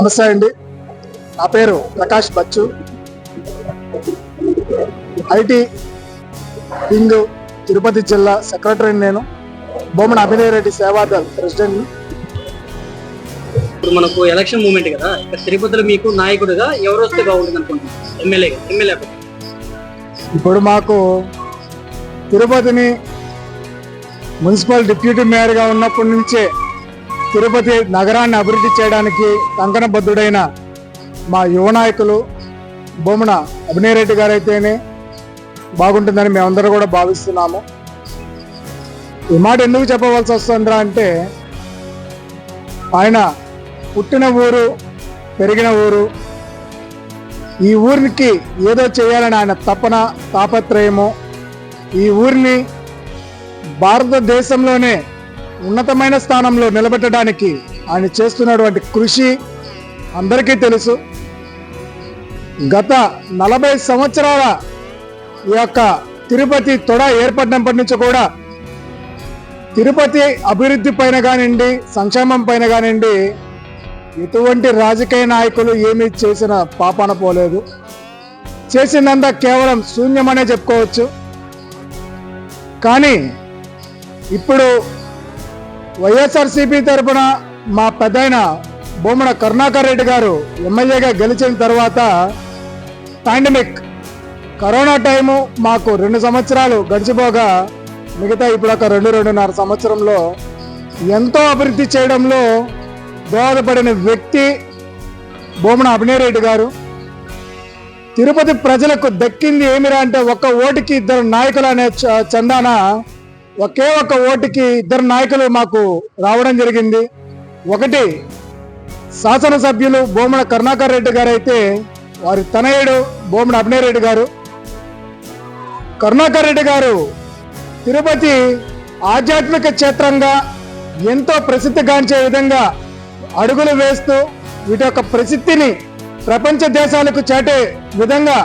నమస్తే అండి. నా పేరు ప్రకాష్ బచ్చు. ఐటి వింగ్ తిరుపతి జిల్లా సెక్రటరీ నేను. బొమ్మన అభినయ్ రెడ్డి సేవాదల్ ప్రెసిడెంట్. ఇప్పుడు మనకు ఎలక్షన్ మూమెంట్ కదా ఇక్కడ తిరుపతిలో మీకు నాయకుడిగా ఎవరు వస్తే బాగుంటుంది అనుకుంటున్నారు? ఎమ్మెల్యేగా ఎమ్మెల్యే ఇప్పుడు మాకు తిరుపతిని మున్సిపల్ డిప్యూటీ మేయర్గా ఉన్నప్పటి నుంచే తిరుపతి నగరాన్ని అభివృద్ధి చేయడానికి కంకణబద్ధుడైన మా యువ నాయకులు బొమ్మన అభినయ్ రెడ్డి బాగుంటుందని మేమందరూ కూడా భావిస్తున్నాము. ఈ మాట ఎందుకు చెప్పవలసి వస్తుందిరా అంటే ఆయన పుట్టిన ఊరు పెరిగిన ఊరు ఈ ఊరికి ఏదో చేయాలని ఆయన తపన తాపత్రయము ఈ ఊరిని భారతదేశంలోనే ఉన్నతమైన స్థానంలో నిలబెట్టడానికి ఆయన చేస్తున్నటువంటి కృషి అందరికీ తెలుసు. గత నలభై సంవత్సరాల ఈ యొక్క తిరుపతి తొడ ఏర్పడినప్పటి నుంచి కూడా తిరుపతి అభివృద్ధి పైన కానివ్వండి సంక్షేమం పైన కానివ్వండి ఎటువంటి రాజకీయ నాయకులు ఏమీ చేసిన పాపాన పోలేదు. చేసిందంతా కేవలం శూన్యమనే చెప్పుకోవచ్చు. కానీ ఇప్పుడు వైఎస్ఆర్సీపీ తరపున మా పెద్దయిన బొమ్మన కరుణాకర్ రెడ్డి గారు ఎమ్మెల్యేగా గెలిచిన తర్వాత పాండమిక్ కరోనా టైము మాకు రెండు సంవత్సరాలు గడిచిపోగా మిగతా ఇప్పుడు ఒక రెండు రెండున్నర సంవత్సరంలో ఎంతో అభివృద్ధి చేయడంలో దోహదపడిన వ్యక్తి బొమ్మన అభినయ్ రెడ్డి గారు. తిరుపతి ప్రజలకు దక్కింది ఏమిరా అంటే ఒక్క ఓటుకి ఇద్దరు నాయకులు అనే చ- చందాన ఒకే ఒక్క ఓటుకి ఇద్దరు నాయకులు మాకు రావడం జరిగింది. ఒకటి శాసనసభ్యులు బోమన కరుణాకర్ రెడ్డి గారు అయితే వారి తనయుడు బోమన అభినయ్ రెడ్డి గారు. కరుణాకర్ రెడ్డి గారు తిరుపతి ఆధ్యాత్మిక క్షేత్రంగా ఎంతో ప్రసిద్ధిగాంచే విధంగా అడుగులు వేస్తూ వీటి యొక్క ప్రసిద్ధిని ప్రపంచ దేశాలకు చాటే విధంగా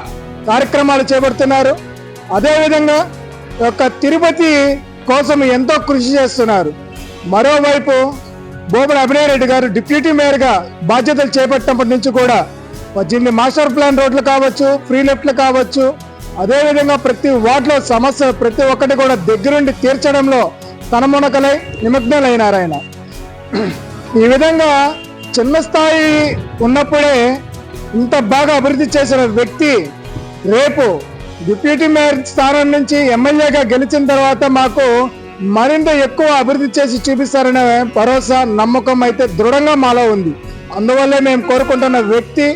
కార్యక్రమాలు చేపడుతున్నారు. అదేవిధంగా యొక్క తిరుపతి కోసం ఎంతో కృషి చేస్తున్నారు. మరోవైపు బోబుల అభినయ్ రెడ్డి గారు డిప్యూటీ మేయర్గా బాధ్యతలు చేపట్టినప్పటి నుంచి కూడా పద్దెనిమిది మాస్టర్ ప్లాన్ రోడ్లు కావచ్చు ఫ్రీ లెఫ్ట్లు కావచ్చు అదేవిధంగా ప్రతి వార్డులో సమస్య ప్రతి ఒక్కటి కూడా దగ్గరుండి తీర్చడంలో తనమునకలై నిమగ్నలైనారు ఆయన. ఈ విధంగా చిన్న స్థాయి ఉన్నప్పుడే ఇంత బాగా అభివృద్ధి చేసిన వ్యక్తి రేపు డిప్యూటీ మేయర్ స్థానం నుంచి ఎమ్మెల్యేగా గెలిచిన తర్వాత మాకు మరింత ఎక్కువ అభివృద్ధి చేసి చూపిస్తారనే భరోసా నమ్మకం అయితే దృఢంగా మాలో ఉంది. అందువల్లే మేము కోరుకుంటున్న వ్యక్తి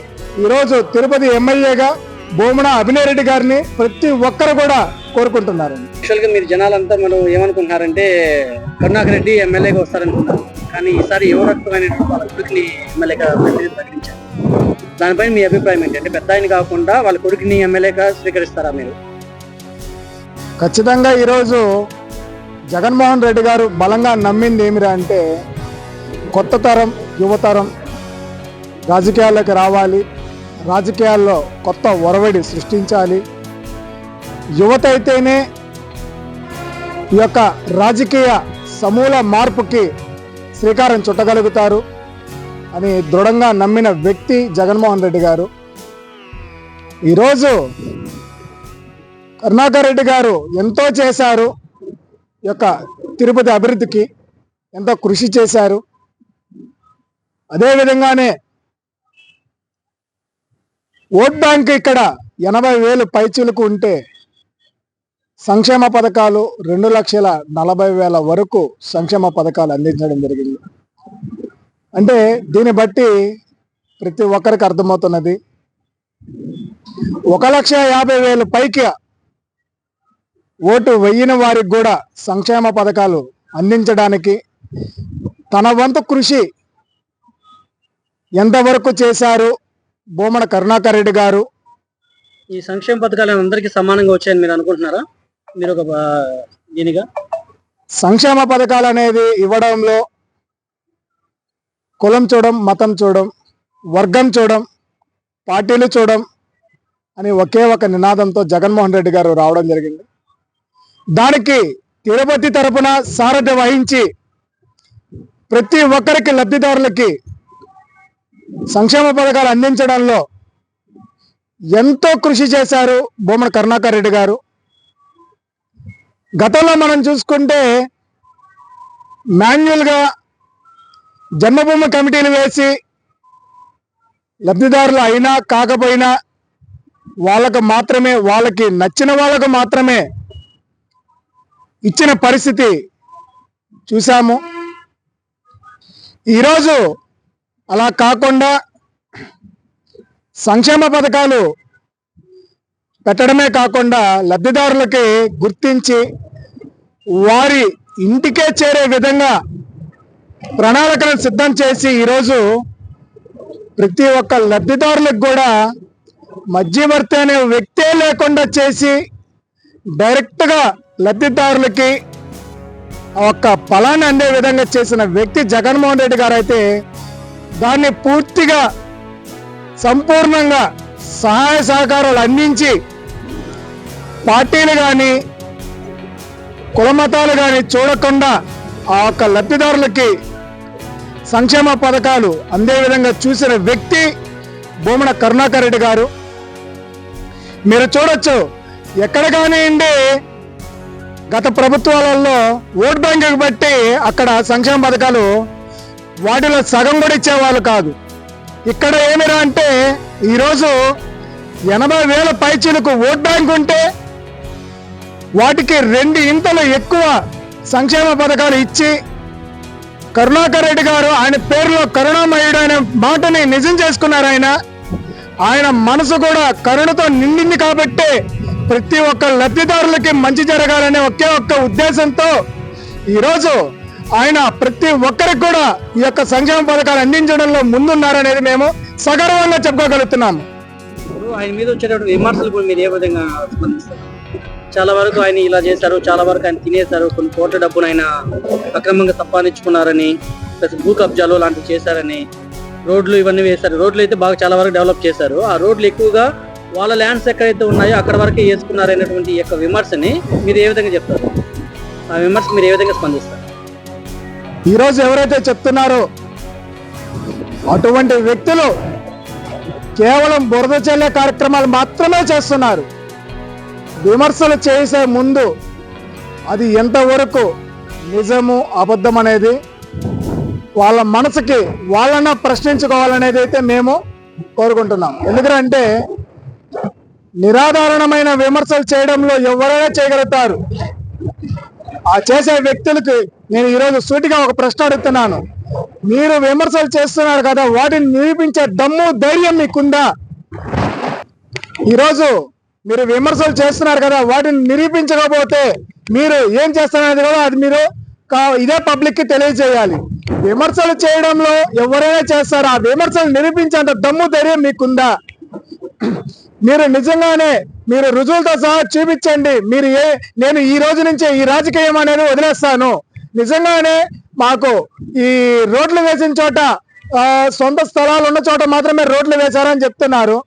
ఈరోజు తిరుపతి ఎమ్మెల్యేగా బోమన అభినయ్ రెడ్డి గారిని ప్రతి ఒక్కరు కూడా కోరుకుంటున్నారు. యాక్చువల్ మీరు జనాలంతా మనం ఏమనుకుంటున్నారంటే కరుణాకర్ రెడ్డి ఎమ్మెల్యేగా వస్తారనుకున్నారు కానీ ఈసారి యువ ఎమ్మెల్యేగా ప్రకటించారు. దానిపై మీ అభిప్రాయం ఏంటంటే పెద్ద ఆయన కాకుండా వాళ్ళ కొడుకుని ఎమ్మెల్యేగా స్వీకరిస్తారా మీరు? ఖచ్చితంగా ఈరోజు జగన్మోహన్ రెడ్డి గారు బలంగా నమ్మింది ఏమిరా అంటే కొత్త తరం యువతరం రాజకీయాల్లోకి రావాలి రాజకీయాల్లో కొత్త ఒరవడి సృష్టించాలి. యువత అయితేనే ఈ యొక్క రాజకీయ సమూల మార్పుకి శ్రీకారం చుట్టగలుగుతారు. అని దృఢంగా నమ్మిన వ్యక్తి జగన్మోహన్ రెడ్డి గారు. ఈరోజు కరుణాకర్ రెడ్డి గారు ఎంతో చేశారు యొక్క తిరుపతి అభివృద్ధికి ఎంతో కృషి చేశారు. అదేవిధంగానే ఓట్ బ్యాంక్ ఇక్కడ ఎనభై వేలు పైచులకు ఉంటే సంక్షేమ పథకాలు రెండు లక్షల నలభై వేల వరకు సంక్షేమ పథకాలు అందించడం జరిగింది. అంటే దీన్ని బట్టి ప్రతి ఒక్కరికి అర్థమవుతున్నది. ఒక లక్ష యాభై వేలు పైకి ఓటు వెయ్యిన వారికి కూడా సంక్షేమ పథకాలు అందించడానికి తన వంతు కృషి ఎంతవరకు చేశారు బోమన కరుణాకర్ రెడ్డి గారు? ఈ సంక్షేమ పథకాలు అందరికీ సమానంగా వచ్చాయని మీరు అనుకుంటున్నారా? మీరు ఒక దీనిగా? సంక్షేమ పథకాలు అనేది ఇవ్వడంలో కులం చూడం మతం చూడం వర్గం చూడం పార్టీలు చూడం అని ఒకే ఒక నినాదంతో జగన్మోహన్ రెడ్డి గారు రావడం జరిగింది. దానికి తిరుపతి తరపున సారథ్యం వహించి ప్రతి ఒక్కరికి లబ్ధిదారులకి సంక్షేమ పథకాలు అందించడంలో ఎంతో కృషి చేశారు బొమ్మన కరుణాకర్ రెడ్డి గారు. గతంలో మనం చూసుకుంటే మాన్యువల్గా జన్మభూమి కమిటీలు వేసి లబ్ధిదారులు అయినా కాకపోయినా వాళ్ళకు మాత్రమే వాళ్ళకి నచ్చిన వాళ్ళకు మాత్రమే ఇచ్చిన పరిస్థితి చూసాము ఈరోజు అలా కాకుండా సంక్షేమ పథకాలు పెట్టడమే కాకుండా లబ్ధిదారులకి గుర్తించి వారి ఇంటికే చేరే విధంగా ప్రణాళికలను సిద్ధం చేసి ఈరోజు ప్రతి ఒక్క లబ్ధిదారులకు కూడా మధ్యవర్తి అనే వ్యక్తే లేకుండా చేసి డైరెక్ట్గా లబ్ధిదారులకి ఆ ఒక్క ఫలాన్ని అందే విధంగా చేసిన వ్యక్తి జగన్మోహన్ రెడ్డి గారు అయితే దాన్ని పూర్తిగా సంపూర్ణంగా సహాయ సహకారాలు అందించి పార్టీలు కానీ కులమతాలు కానీ చూడకుండా ఆ ఒక్క లబ్ధిదారులకి సంక్షేమ పథకాలు అందే విధంగా చూసిన వ్యక్తి భూమన కరుణాకర్ రెడ్డి గారు. మీరు చూడొచ్చు ఎక్కడ కానివ్వండి గత ప్రభుత్వాలలో ఓట్ బ్యాంకు బట్టి అక్కడ సంక్షేమ పథకాలు వాటిలో సగం కూడా ఇచ్చేవాళ్ళు కాదు. ఇక్కడ ఏమిరా అంటే ఈరోజు ఎనభై వేల పైచీలకు ఓట్ బ్యాంక్ ఉంటే వాటికి రెండు ఇంతలు ఎక్కువ సంక్షేమ పథకాలు ఇచ్చి కరుణాకర్ రెడ్డి గారు ఆయన పేరులో కరుణామయుడు అనే మాటని నిజం చేసుకున్నారు ఆయన. ఆయన మనసు కూడా కరుణతో నిండింది కాబట్టే ప్రతి ఒక్క లబ్ధిదారులకి మంచి జరగాలనే ఒకే ఒక్క ఉద్దేశంతో ఈరోజు ఆయన ప్రతి ఒక్కరికి కూడా ఈ యొక్క సంక్షేమ పథకాలు అందించడంలో ముందున్నారనేది మేము సగర్వంగా చెప్పుకోగలుగుతున్నాము. ఆయన మీద వచ్చేటటువంటి విమర్శలు మీరు ఏ విధంగా స్పందిస్తారు? చాలా వరకు ఆయన ఇలా చేశారు చాలా వరకు ఆయన తినేశారు కొన్ని కోట్ల డబ్బును ఆయన అక్రమంగా సంపాదించుకున్నారని ప్లస్ భూ కబ్జాలు లాంటివి చేశారని రోడ్లు ఇవన్నీ వేశారు. రోడ్లు అయితే బాగా చాలా వరకు డెవలప్ చేశారు. ఆ రోడ్లు ఎక్కువగా వాళ్ళ ల్యాండ్స్ ఎక్కడైతే ఉన్నాయో అక్కడ వరకే వేసుకున్నారు అనేటువంటి యొక్క విమర్శని మీరు ఏ విధంగా చెప్తారు? ఆ విమర్శ మీరు ఏ విధంగా స్పందిస్తారు? ఈరోజు ఎవరైతే చెప్తున్నారో అటువంటి వ్యక్తులు కేవలం బురద చల్లే కార్యక్రమాలు మాత్రమే చేస్తున్నారు. విమర్శలు చేసే ముందు అది ఎంతవరకు నిజము అబద్ధం అనేది వాళ్ళ మనసుకి వాళ్ళన ప్రశ్నించుకోవాలనేది అయితే మేము కోరుకుంటున్నాం. ఎందుకంటే నిరాధారణమైన విమర్శలు చేయడంలో ఎవరైనా చేయగలుగుతారు. ఆ చేసే వ్యక్తులకు నేను ఈరోజు సూటిగా ఒక ప్రశ్న అడుగుతున్నాను. మీరు విమర్శలు చేస్తున్నారు కదా వాటిని నిరూపించే దమ్ము ధైర్యం మీకుందా? ఈరోజు మీరు విమర్శలు చేస్తున్నారు కదా వాటిని నిరూపించకపోతే మీరు ఏం చేస్తున్నారు కదా అది మీరు కా- ఇదే పబ్లిక్కి తెలియజేయాలి. విమర్శలు చేయడంలో ఎవరైనా చేస్తారు? ఆ విమర్శలు నిరూపించేంత దమ్ము ధైర్యం మీకుందా? మీరు నిజంగానే మీరు రుజువులతో సహా చూపించండి. మీరు ఏ నేను ఈ రోజు నుంచే ఈ రాజకీయం అనేది వదిలేస్తాను. నిజంగానే మాకు ఈ రోడ్లు వేసిన చోట సొంత స్థలాలు ఉన్న చోట మాత్రమే రోడ్లు వేశారని చెప్తున్నారు.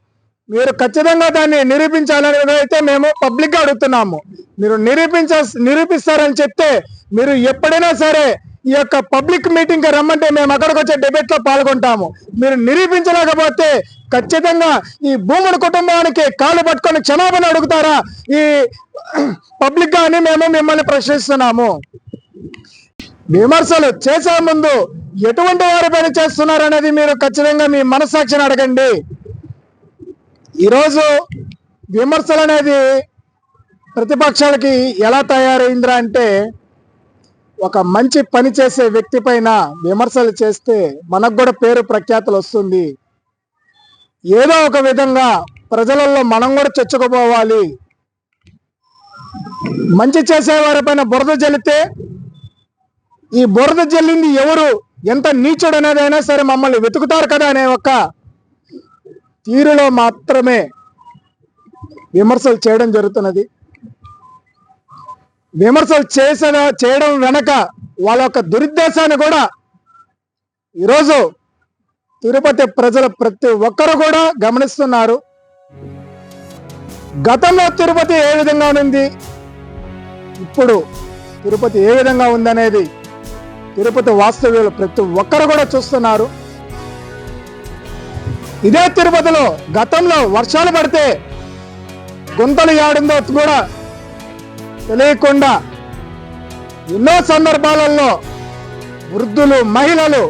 మీరు ఖచ్చితంగా దాన్ని నిరూపించాలని అయితే మేము పబ్లిక్గా అడుగుతున్నాము. మీరు నిరూపించ నిరూపిస్తారని చెప్తే మీరు ఎప్పుడైనా సరే ఈ యొక్క పబ్లిక్ మీటింగ్ రమ్మంటే మేము అక్కడికి వచ్చే డిబేట్లో పాల్గొంటాము. మీరు నిరూపించలేకపోతే ఖచ్చితంగా ఈ భూముడి కుటుంబానికి కాలు పట్టుకొని క్షమాపణ అడుగుతారా? ఈ పబ్లిక్గా అని మేము మిమ్మల్ని ప్రశ్నిస్తున్నాము. విమర్శలు చేసే ముందు ఎటువంటి వారి పని చేస్తున్నారు అనేది మీరు ఖచ్చితంగా మీ మనస్సాక్షిని అడగండి. ఈరోజు విమర్శలు అనేది ప్రతిపక్షాలకి ఎలా తయారైందిరా అంటే ఒక మంచి పని చేసే వ్యక్తి పైన విమర్శలు చేస్తే మనకు కూడా పేరు ప్రఖ్యాతులు వస్తుంది. ఏదో ఒక విధంగా ప్రజలలో మనం కూడా చొచ్చుకుపోవాలి. మంచి చేసే వారి బురద జల్లితే ఈ బురద జల్లింది ఎవరు? ఎంత నీచుడు అనేదైనా సరే మమ్మల్ని వెతుకుతారు కదా అనే ఒక తీరులో మాత్రమే విమర్శలు చేయడం జరుగుతున్నది. విమర్శలు చేసిన చేయడం వెనక వాళ్ళ యొక్క దురుద్దేశాన్ని కూడా ఈరోజు తిరుపతి ప్రజలు ప్రతి ఒక్కరు కూడా గమనిస్తున్నారు. గతంలో తిరుపతి ఏ విధంగా ఉంది ఇప్పుడు తిరుపతి ఏ విధంగా ఉందనేది తిరుపతి వాస్తవ్యులు ప్రతి ఒక్కరు కూడా చూస్తున్నారు. ఇదే తిరుపతిలో గతంలో వర్షాలు పడితే గుంతలు ఏడిందో కూడా తెలియకుండా ఎన్నో సందర్భాలలో వృద్ధులు మహిళలు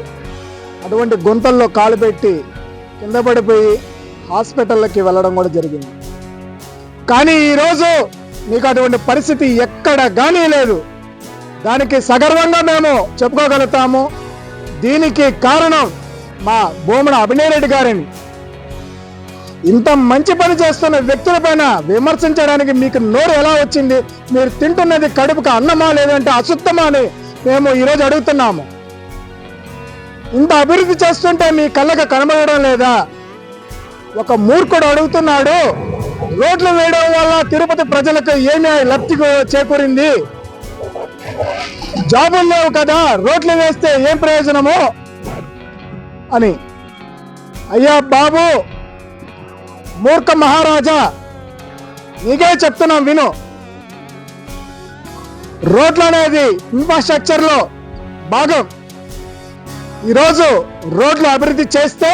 అటువంటి గుంతల్లో కాలు పెట్టి కింద పడిపోయి హాస్పిటల్లోకి వెళ్ళడం కూడా జరిగింది. కానీ ఈరోజు మీకు అటువంటి పరిస్థితి ఎక్కడ కానీ లేదు. దానికి సగర్వంగా మేము చెప్పుకోగలుగుతాము. దీనికి కారణం మా భూముల అభినయ్ రెడ్డి గారిని. ఇంత మంచి పని చేస్తున్న వ్యక్తులపైన విమర్శించడానికి మీకు నోరు ఎలా వచ్చింది? మీరు తింటున్నది కడుపుకి అన్నమా లేదంటే అశుద్ధమా అని మేము ఈరోజు అడుగుతున్నాము. ఇంత అభివృద్ధి చేస్తుంటే మీ కళ్ళకి కనబడడం లేదా? ఒక మూర్ఖుడు అడుగుతున్నాడు రోడ్లు వేయడం వల్ల తిరుపతి ప్రజలకు ఏమి లబ్ధి చేకూరింది? జాబులు లేవు కదా రోడ్లు వేస్తే ఏం ప్రయోజనము? అని. అయ్యా బాబు మూర్ఖ మహారాజా. నీకే చెప్తున్నాం విను. రోడ్లు అనేది ఇన్ఫ్రాస్ట్రక్చర్లో భాగం. ఈరోజు రోడ్లు అభివృద్ధి చేస్తే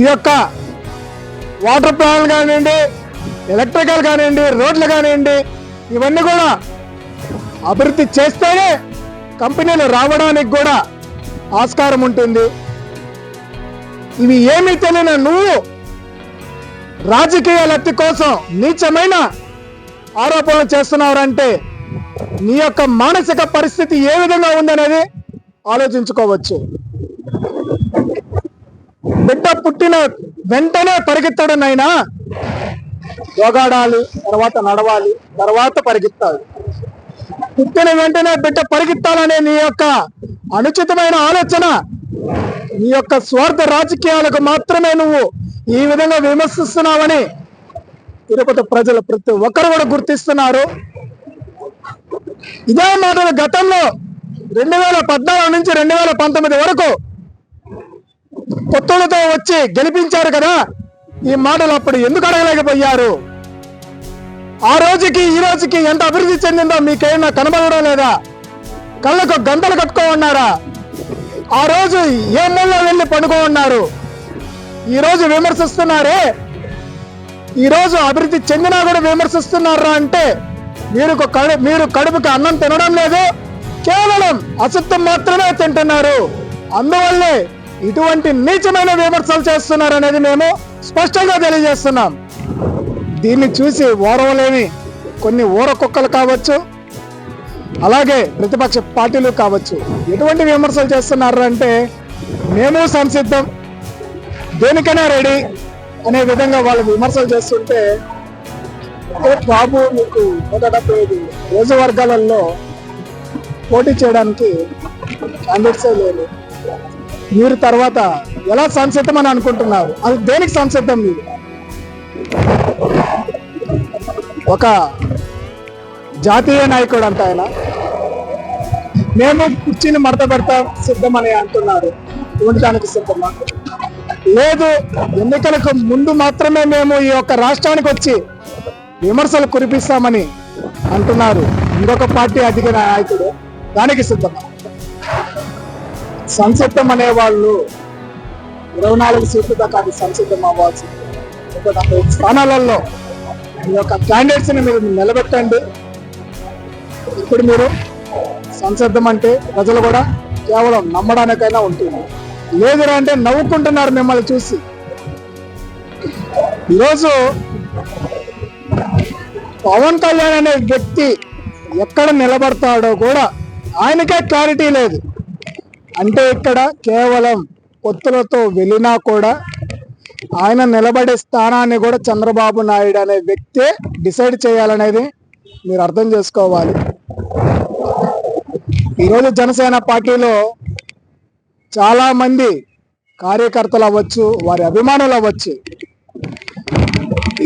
ఈ యొక్క వాటర్ ప్లాంట్ కానివ్వండి ఎలక్ట్రికల్ కానివ్వండి రోడ్లు కానివ్వండి ఇవన్నీ కూడా అభివృద్ధి చేస్తేనే కంపెనీలు రావడానికి కూడా ఆస్కారం ఉంటుంది. ఇవి ఏమీ తెలియని నువ్వు రాజకీయ లబ్ధి కోసం నీచమైన ఆరోపణలు చేస్తున్నారంటే నీ యొక్క మానసిక పరిస్థితి ఏ విధంగా ఉందనేది ఆలోచించుకోవచ్చు. బిడ్డ పుట్టిన వెంటనే పరిగెత్తాడు నాయనా తర్వాత నడవాలి తర్వాత పరిగెత్తాలి. పుట్టిన వెంటనే బిడ్డ పరిగెత్తాలనే నీ యొక్క అనుచితమైన ఆలోచన నీ యొక్క స్వార్థ రాజకీయాలకు మాత్రమే నువ్వు ఈ విధంగా విమర్శిస్తున్నామని తిరుపతి ప్రజలు ప్రతి ఒక్కరు కూడా గుర్తిస్తున్నారు. ఇదే మాటలు గతంలో రెండు వేల పద్నాలుగు నుంచి రెండు వేల పంతొమ్మిది వరకు కొత్తలతో వచ్చి గెలిపించారు కదా ఈ మాటలు అప్పుడు ఎందుకు అడగలేకపోయారు? ఆ రోజుకి ఈ రోజుకి ఎంత అభివృద్ధి చెందిందో మీకేమైనా కనబడడం లేదా? కళ్ళకు గంటలు కట్టుకో ఉన్నారా ఆ రోజు ఏ మూల వెళ్ళి పండుకో ఉన్నారు ఈరోజు విమర్శిస్తున్నారే? ఈరోజు అభివృద్ధి చెందినా కూడా విమర్శిస్తున్నారా అంటే మీరు కడు మీరు కడుపుకి అన్నం తినడం లేదు కేవలం అసత్యం మాత్రమే తింటున్నారు. అందువల్లే ఇటువంటి నీచమైన విమర్శలు చేస్తున్నారు అనేది మేము స్పష్టంగా తెలియజేస్తున్నాం. దీన్ని చూసి ఓరవలేని కొన్ని ఊర కుక్కలు కావచ్చు అలాగే ప్రతిపక్ష పార్టీలు కావచ్చు ఎటువంటి విమర్శలు చేస్తున్నారు అంటే మేము సంసిద్ధం. దేనికైనా రెడీ అనే విధంగా వాళ్ళు విమర్శలు చేస్తుంటే ఏ బాబు మీకు నూట డెబ్బై ఐదు నియోజకవర్గాలలో పోటీ చేయడానికి క్యాండిడేట్సే లేరు. మీరు తర్వాత ఎలా సంసిద్ధం అని అనుకుంటున్నారు? అది దేనికి సంసిద్ధం మీరు ఒక జాతీయ నాయకుడు అంట ఆయన. మేము కుర్చీని మడత పెడతాం సిద్ధమని అంటున్నారు. ఉండటానికి సిద్ధమా? లేదు. ఎన్నికలకు ముందు మాత్రమే మేము ఈ యొక్క రాష్ట్రానికి వచ్చి విమర్శలు కురిపిస్తామని అంటున్నారు. ఇంకొక పార్టీ అధిక నాయకుడు. దానికి సిద్ధం. సంసిద్ధం అనే వాళ్ళు ఇరవై నాలుగు సీట్లు దాకా అది సంసిద్ధం అవ్వాల్సింది. స్థానాలలో మీ యొక్క క్యాండిడేట్స్ని మీరు నిలబెట్టండి. ఇప్పుడు మీరు సంసిద్ధం అంటే ప్రజలు కూడా కేవలం నమ్మడానికైనా ఉంటుంది లేదురా అంటే నవ్వుకుంటున్నారు మిమ్మల్ని చూసి. ఈరోజు పవన్ కళ్యాణ్ అనే వ్యక్తి ఎక్కడ నిలబడతాడో కూడా ఆయనకే క్లారిటీ లేదు. అంటే ఇక్కడ కేవలం పొత్తులతో వెళ్ళినా కూడా ఆయన నిలబడే స్థానాన్ని కూడా చంద్రబాబు నాయుడు అనే వ్యక్తే డిసైడ్ చేయాలనేది మీరు అర్థం చేసుకోవాలి. ఈరోజు జనసేన పార్టీలో చాలా మంది కార్యకర్తలు అవ్వచ్చు వారి అభిమానులు అవ్వచ్చు.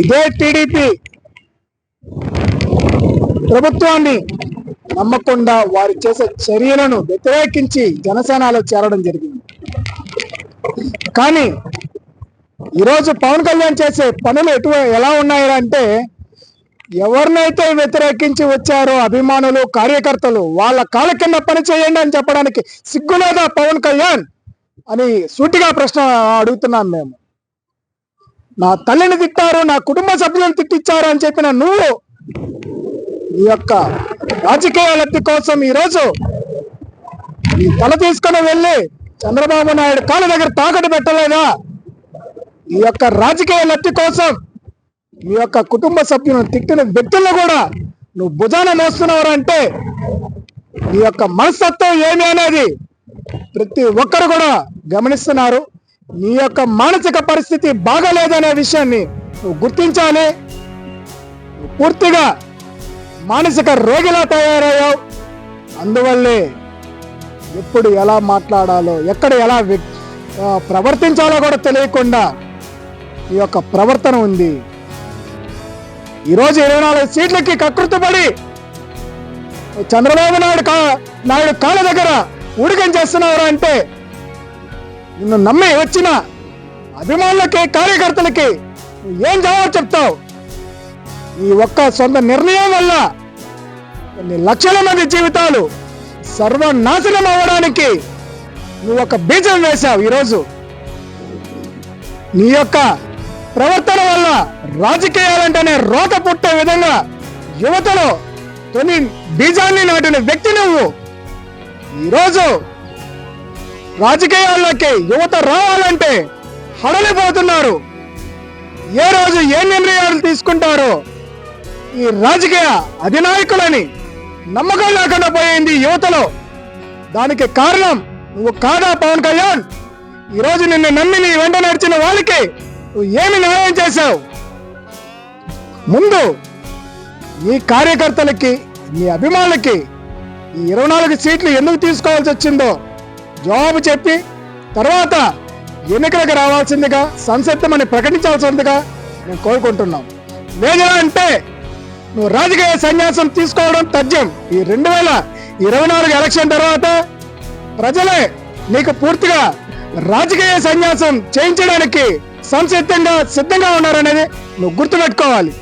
ఇదే టీడీపీ ప్రభుత్వాన్ని నమ్మకుండా వారు చేసే చర్యలను వ్యతిరేకించి జనసేనలో చేరడం జరిగింది. కానీ ఈరోజు పవన్ కళ్యాణ్ చేసే పనులు ఎటు ఎలా ఉన్నాయంటే ఎవరినైతే వ్యతిరేకించి వచ్చారో అభిమానులు కార్యకర్తలు వాళ్ళ కాళ్ళ కింద పని చేయండి అని చెప్పడానికి సిగ్గులేదా పవన్ కళ్యాణ్ అని సూటిగా ప్రశ్న అడుగుతున్నాం మేము. నా తల్లిని తిట్టారు నా కుటుంబ సభ్యులను తిట్టించారు అని చెప్పిన నువ్వు ఈ యొక్క రాజకీయ లబ్ధి కోసం ఈరోజు ఈ తల తీసుకుని వెళ్ళి చంద్రబాబు నాయుడు కాళ్ళ దగ్గర తాకట్టు పెట్టలేదా? ఈ యొక్క రాజకీయ లబ్ధి కోసం మీ యొక్క కుటుంబ సభ్యులను తిట్టిన వ్యక్తులను కూడా నువ్వు భుజాన మోస్తున్నావు అంటే నీ యొక్క మనస్తత్వం ఏమి అనేది ప్రతి ఒక్కరు కూడా గమనిస్తున్నారు. నీ యొక్క మానసిక పరిస్థితి బాగాలేదనే విషయాన్ని నువ్వు గుర్తించాలి. పూర్తిగా మానసిక రోగిలా తయారయ్యావు. అందువల్లే ఎప్పుడు ఎలా మాట్లాడాలో ఎక్కడ ఎలా ప్రవర్తించాలో కూడా తెలియకుండా ఈ యొక్క ప్రవర్తన ఉంది. ఈరోజు ఇరవై నాలుగు సీట్లకి కకృతపడి చంద్రబాబు నాయుడు కా నాయుడు కాళ్ళ దగ్గర ఊడికం చేస్తున్నారా అంటే నిన్ను నమ్మి వచ్చిన అభిమానులకి కార్యకర్తలకి ఏం జవాబు చెప్తావు? ఈ ఒక్క సొంత నిర్ణయం వల్ల కొన్ని లక్షల మంది జీవితాలు సర్వనాశనం అవ్వడానికి నువ్వు ఒక బీజం వేశావు ఈరోజు. నీ యొక్క ప్రవర్తన వల్ల రాజకీయాలంటేనే రోత పుట్టే విధంగా యువతలో తొలి బీజాన్ని నాటిన వ్యక్తి నువ్వు. ఈరోజు రాజకీయాల్లోకి యువత రావాలంటే హడలిపోతున్నారు. ఏ రోజు ఏ నిర్ణయాలు తీసుకుంటారో ఈ రాజకీయ అధినాయకులని నమ్మకం లేకుండా పోయింది యువతలో. దానికి కారణం నువ్వు కాదా పవన్ కళ్యాణ్? ఈరోజు నిన్ను నమ్మి నీ వెంట నడిచిన వాళ్ళకి నువ్వు ఏమి న్యాయం చేశావు? ముందు ఈ కార్యకర్తలకి నీ అభిమానులకి ఈ ఇరవై నాలుగు సీట్లు ఎందుకు తీసుకోవాల్సి వచ్చిందో జవాబు చెప్పి తర్వాత ఎన్నికలకు రావాల్సిందిగా సంసిద్ధమని ప్రకటించాల్సిందిగా మేము కోరుకుంటున్నాం. లేదా అంటే నువ్వు రాజకీయ సన్యాసం తీసుకోవడం తథ్యం. ఈ రెండు వేల ఇరవై నాలుగు ఎలక్షన్ తర్వాత ప్రజలే నీకు పూర్తిగా రాజకీయ సన్యాసం చేయించడానికి సంసిద్ధంగా సిద్ధంగా ఉన్నారనేది నువ్వు గుర్తుపెట్టుకోవాలి.